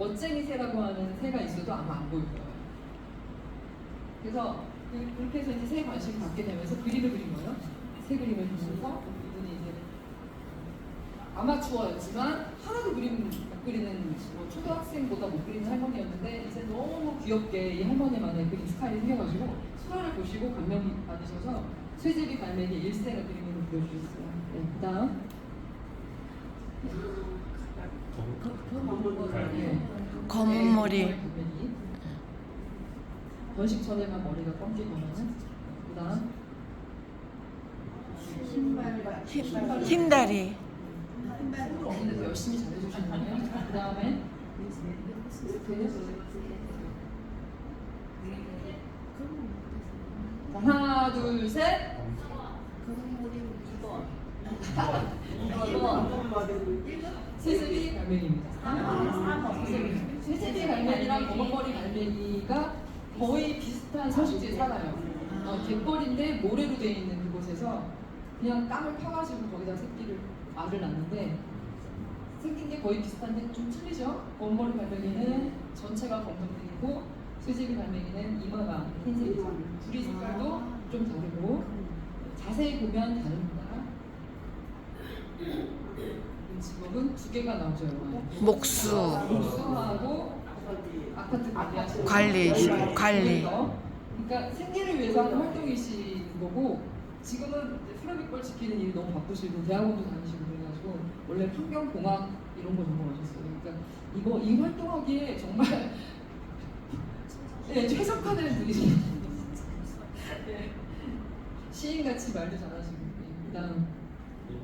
멋쟁이 새라고 하는 새가 있어도 아마 안 보일 거예요. 그래서 그- 그렇게 해서 이제 새에 관심 갖게 되면서 그림을 그린 거예요. 새 그림을 그리면서 이분이 이제 아마추어였지만 하나도 그림 못 그리는 뭐 초등학생보다 못 그리는 할머니였는데 이제 너무 귀엽게 이 할머니만의 그림 스타일이 생겨가지고 수라를 보시고 감명 받으셔서 쇠제비 갈매기 일세가 그림으로 그려주셨어요. 네, 그 다음 네. 검은 머리. 번식 전에만 머리가 검기거든요. 그다음 흰다리. 언니들 열심히 잘해주시네요. 그 다음에 하나 둘 셋. 세세비 갈매기입니다. 세세비 갈매기랑 검은머리 갈매기가 거의 비슷한 서식지에 살아요. 어, 갯벌인데 모래로 되어 있는 그곳에서 그냥 땅을 파가지고 거기다 새끼를 알을 낳는데 생긴 게 거의 비슷한데 좀 틀리죠? 검은머리 갈매기는 전체가 검은색이고 쇠제비 갈매기는 이마가 흰색이죠. 부리 색깔도 좀 다르고 자세히 보면 다릅니다. 이 직업은 두 개가 나오죠. 영화에. 목수. 목수하고 아파트 관리하시는 관리. 관리. 그러니까 생계를 위해서 하는 활동이신 거고 지금은 이제 수라깃벌 지키는 일이 너무 바쁘시고 대학원도 다니시고 그래가지고 원래 환경공학 이런 거 전공하셨어요. 그러니까 이거 이 활동하기에 정말 네, 최적화된 분이시죠. 네. 시인같이 말도 잘하시고 네, 그다음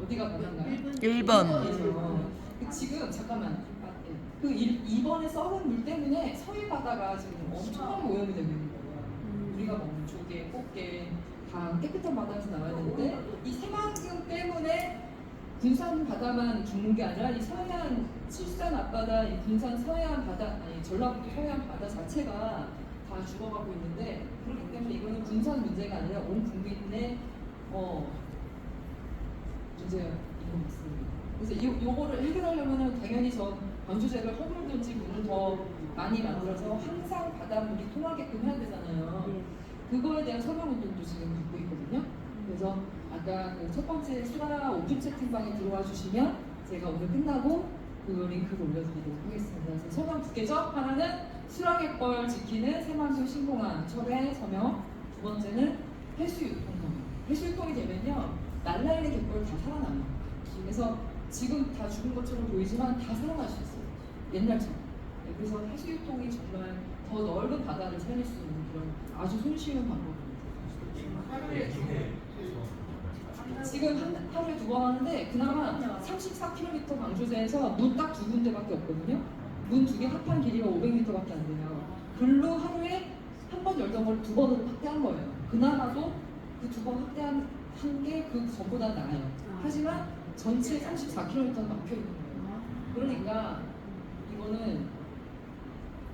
어디가 뭐한가요? 1번. 그 지금 잠깐만 아, 예. 그 2번에 썩은 물 때문에 서해 바다가 지금 엄청나게 오염이 되고 있는 거예요. 우리가 먹는 조개, 꽃게 다 깨끗한 바다에서 나와야 되는데 이 새만금 때문에 군산 바다만 죽는 게 아니라 이 서해안 칠산 앞바다, 이 군산 서해안 바다, 아니 전라북도 서해안 바다 자체가 다 죽어가고 있는데 그렇기 때문에 이거는 군산 문제가 아니라 온 국민의 어 같습니다. 그래서 요, 요거를 해결하려면 당연히 저 방조제를 허물 든지 물을 더 많이 만들어서 항상 바닷물이 통하게끔 해야 되잖아요. 그거에 대한 설명 운동도 지금 갖고 있거든요. 그래서 아까 그 첫 번째 수라 오픈 채팅방에 들어와 주시면 제가 오늘 끝나고 그 링크를 올려드리도록 하겠습니다. 그래서 서명 두 개죠. 하나는 수라갯벌 지키는 새만금 신공항 철회 서명. 두 번째는 해수유통 서명. 해수유통이 되면요 날라있는 갯벌 다 살아나요. 그래서 지금 다 죽은 것처럼 보이지만 다 살아날 수 있어요. 옛날처럼. 네, 그래서 해수유통이 정말 더 넓은 바다를 살릴 수 있는 그런 아주 손쉬운 방법입니다. 지금 한, 하루에 두 번 하는데 그나마 34km 방조제에서 문 딱 두 군데밖에 없거든요. 문 두 개 합한 길이가 500m밖에 안 돼요. 글로 하루에 한 번 열던 걸 두 번으로 확대한 거예요. 그나마도 그 두 번 확대한 게그 전보다 나아요. 하지만 전체 34km는 막혀 있는 거예요. 그러니까 이거는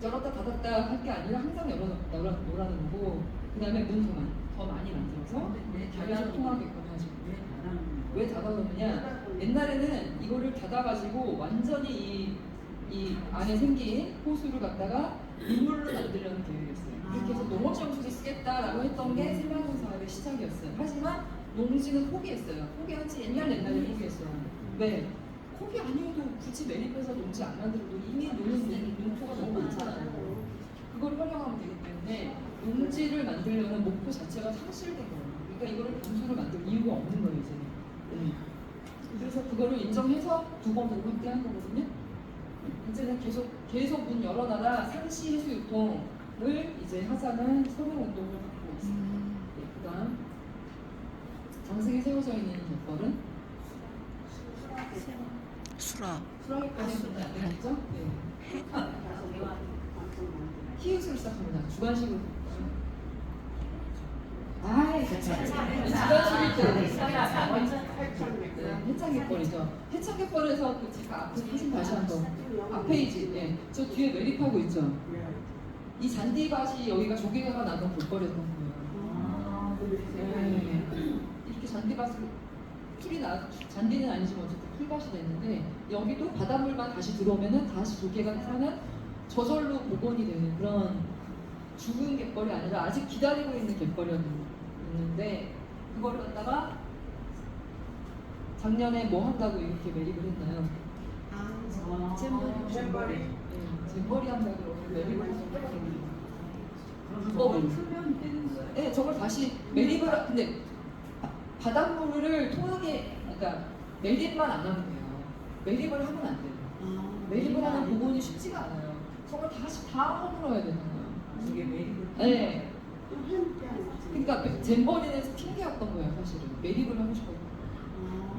열었다 닫았다 할 게 아니라 항상 열어 열어 놓으라는 거고 그 다음에 문더 많이 더 많이 만들어서 다리를 통하게끔 하시고 왜 닫아놓느냐? 옛날에는 이거를 닫아가지고 완전히 이, 이 안에 생긴 호수를 갖다가 민물로 만들려는 계획이었어요. 그렇게 해서 농업정수에 쓰겠다라고 했던 게 생명공 사업의 시작이었어요. 하지만 농지는 포기했어요. 포기한 지 옛날 옛날에 포기했어요. 왜? 포기 아니어도 굳이 매립해서 농지 안 만들어도 이미 노는 농- 농토가 너무 많잖아요. 그걸 활용하면 되기 때문에 농지를 만들려는 목표 자체가 상실된 거예요. 그러니까 이거를 분수를 만들 이유가 없는 거예요, 이제. 네. 그래서 그거를 인정해서 두 번으로 확대한 거거든요. 이제는 계속 계속 문 열어놔라 상시 해수 유통을 이제 하자는 서명 운동을 갖고 있습니다. 네, 장생에 세워져 있는 갯벌은 수라. 수라기까지 문이 안 되겠죠? 네. 히읗으로 시작합니다. 주관식으로. 아이, 주관식일 때. 네, 해창갯벌이죠. 해창갯벌에서 그 제가 앞에 사진 다시 한 번. 앞페이지. 예. 저 뒤에 매립하고 있죠. 이 잔디밭이 여기가 조개가 나는 볼거리였던 거예요. 네. 이렇게 잔디밭을 풀이 나 잔디는 아니지만 어쨌든 풀밭이 됐는데 여기도 바닷물만 다시 들어오면은 다시 조개가 사는 저절로 복원이 되는 그런 죽은 갯벌이 아니라 아직 기다리고 있는 갯벌이었는데 그걸 갖다가 작년에 뭐 한다고 이렇게 매립을 했나요? 아, 잼버리. 잼버리. 네, 잼버리 한다고 그러고 매립을 해서 그거 풀면 되는 거예요? 네, 저걸 다시 매립을 하- 근데 바- 바닷물을 통하게 그러니까 매립만 안 하면 돼요. 매립을 하면 안 돼요. 아, 매립을 하는 부분이 쉽지가 않아요. 저걸 다시 다 허물어야 되잖아요. 이게 매립을 네. 그러니까 매- 잼버리는 핑계였던 거예요, 사실은. 매립을 하고 싶어요. 아,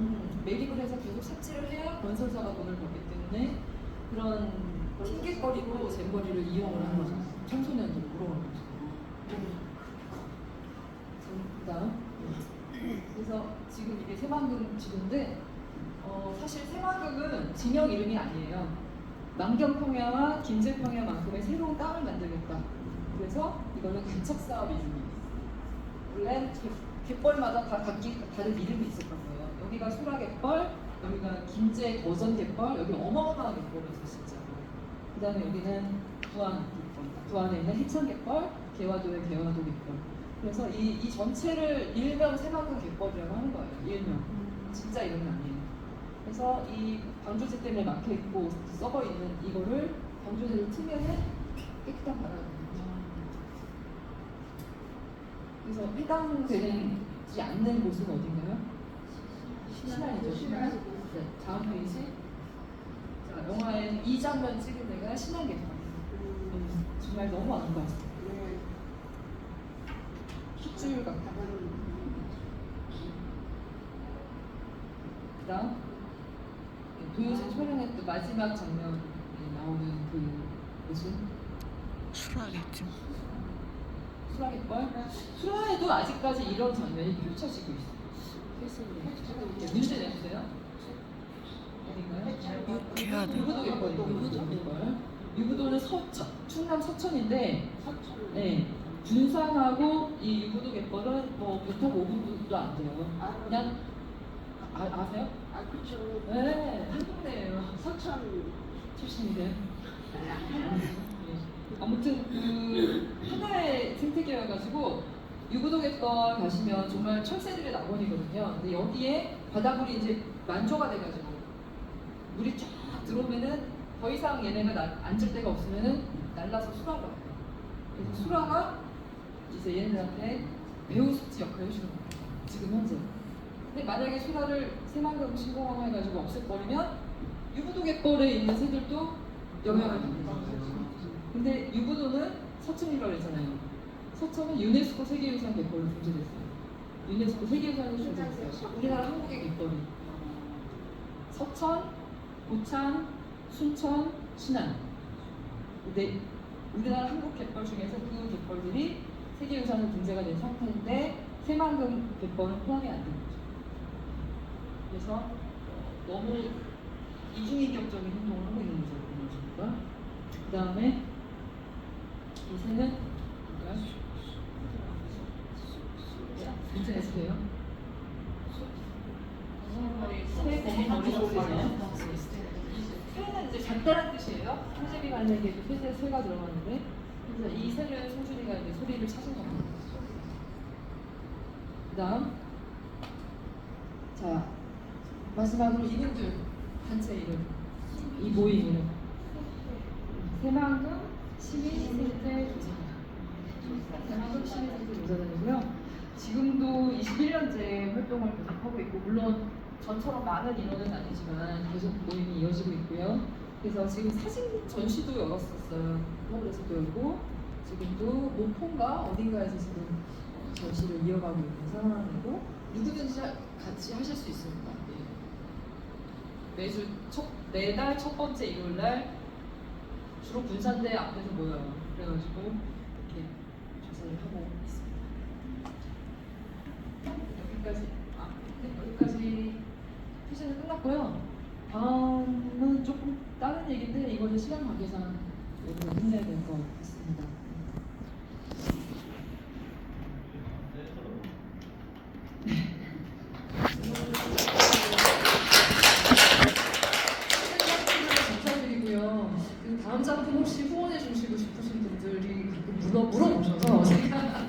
매립을 해서 계속 삽질을 해야 건설사가 돈을 벌기 때문에 그런 핑계거리로 잼버리를 이용을 하는 거죠. 청소년들을 물어보는 거죠. 그 다음 그래서 지금 이게 새만금 지구인데 어, 사실 새만금은 지명 이름이 아니에요. 만경평야와 김제평야만큼의 새로운 땅을 만들겠다. 그래서 이거는 간척 사업 이름이에요. 원래 갯- 갯벌마다 다 각기 다른 이름이 있었던 거예요. 여기가 소라갯벌, 여기가 김제 거전 갯벌, 여기 어마어마한 갯벌이었어요 진짜. 그다음에 여기는 부안 갯벌, 부안에 있는 해창 갯벌, 개화도의 개화도 갯벌. 그래서 이, 이 전체를 일명 새만금 갯벌이라고 하는 거예요. 일명. 진짜 이름은 아니에요. 그래서 이 방조제 때문에 막혀 있고 썩어 있는 이거를 방조제를 트면은 깨끗한 바람이 나옵니다. 그래서 해당되지 않는 곳은 어딘가요? 신안이죠. 신안. 네, 다음 페이지. 자, 영화에 이 장면 찍은 데가 신안 갯벌. 음, 정말 너무 아름다웠어요. 네. 핏줄 같다. 그다음 네, 도요새 촬영했던 마지막 장면에 나오는 그 무슨 수라겠죠. 수라갯벌? 수라에도 아직까지 이런 장면이 펼쳐지고 있어요. 네, 문제 내주세요. 개화도. 유부도. 유부도는 서천, 충남 서천인데 네, 군산하고 이 유부도 갯벌은 뭐 배 타고 5분도 안 돼요. 그냥 아, 아세요? 아, 그쵸. 네, 한국네예요. 서천. 출신이세요? 아무튼 그 하나의 생태계여가지고 유구도 갯벌 가시면 정말 철새들의 낙원이거든요. 근데 여기에 바닷물이 이제 만조가 돼가지고 물이 쫙 들어오면은 더 이상 얘네가 나- 앉을 데가 없으면은 날라서 수라가. 그래서 수라가 이제 얘네들한테 배우 숙지 역할을 해주는 거예요. 지금 현재. 근데 만약에 수라를 새만금 신공항 해가지고 없애버리면 유부도 갯벌에 있는 새들도 영향을 받는 거예요. 근데 유부도는 서천이라고 했잖아요. 서천은 유네스코 세계유산 갯벌로 등재됐어요. 유네스코 세계유산으로 등재됐어요. 우리나라 한국의 갯벌이. 서천, 고창, 순천, 신안. 근데 우리나라 한국 갯벌 중에서 그 갯벌들이 세계유산으로 등재가 된 상태인데 새만금 갯벌은 포함이 안 된 거죠. 그래서 너무 이중인격적인 행동을 하고 있는 거죠. 그 다음에 이 새는. 새 머리 소리네요. 새는 이제 간단한 뜻이에요. 소재비 관련에도 새, 새가 들어가는데 그래서 이 새를 소준이가 이제 소리를 찾은 겁니다. 그 다음 자 마지막으로 이분들 단체 이름 이 모임 이름. 새만금 시민생태 조사단. 새만금 시민생태 조사단이고요. 지금도 21년째 활동을 계속하고 있고 물론 전처럼 많은 인원은 아니지만 계속 모임이 이어지고 있고요 그래서 지금 사진 전시도 열었었어요 서울에서도 열고 지금도 목포인가 어딘가에서 지금 전시를 이어가고 있는 상황이고 누구든지 하- 같이 하실 수 있습니다. 예. 매주 첫, 매달 첫 번째 일요일 날 주로 군산대 앞에서 모여요. 그래가지고 이렇게 조사를 하고 있습니다. 여기까지 아, 네, 여기까지 퀴즈는 끝났고요. 다음은 조금 다른 얘기인데 이거는 시간 관계상 여기서 끝내야 될 것 같습니다.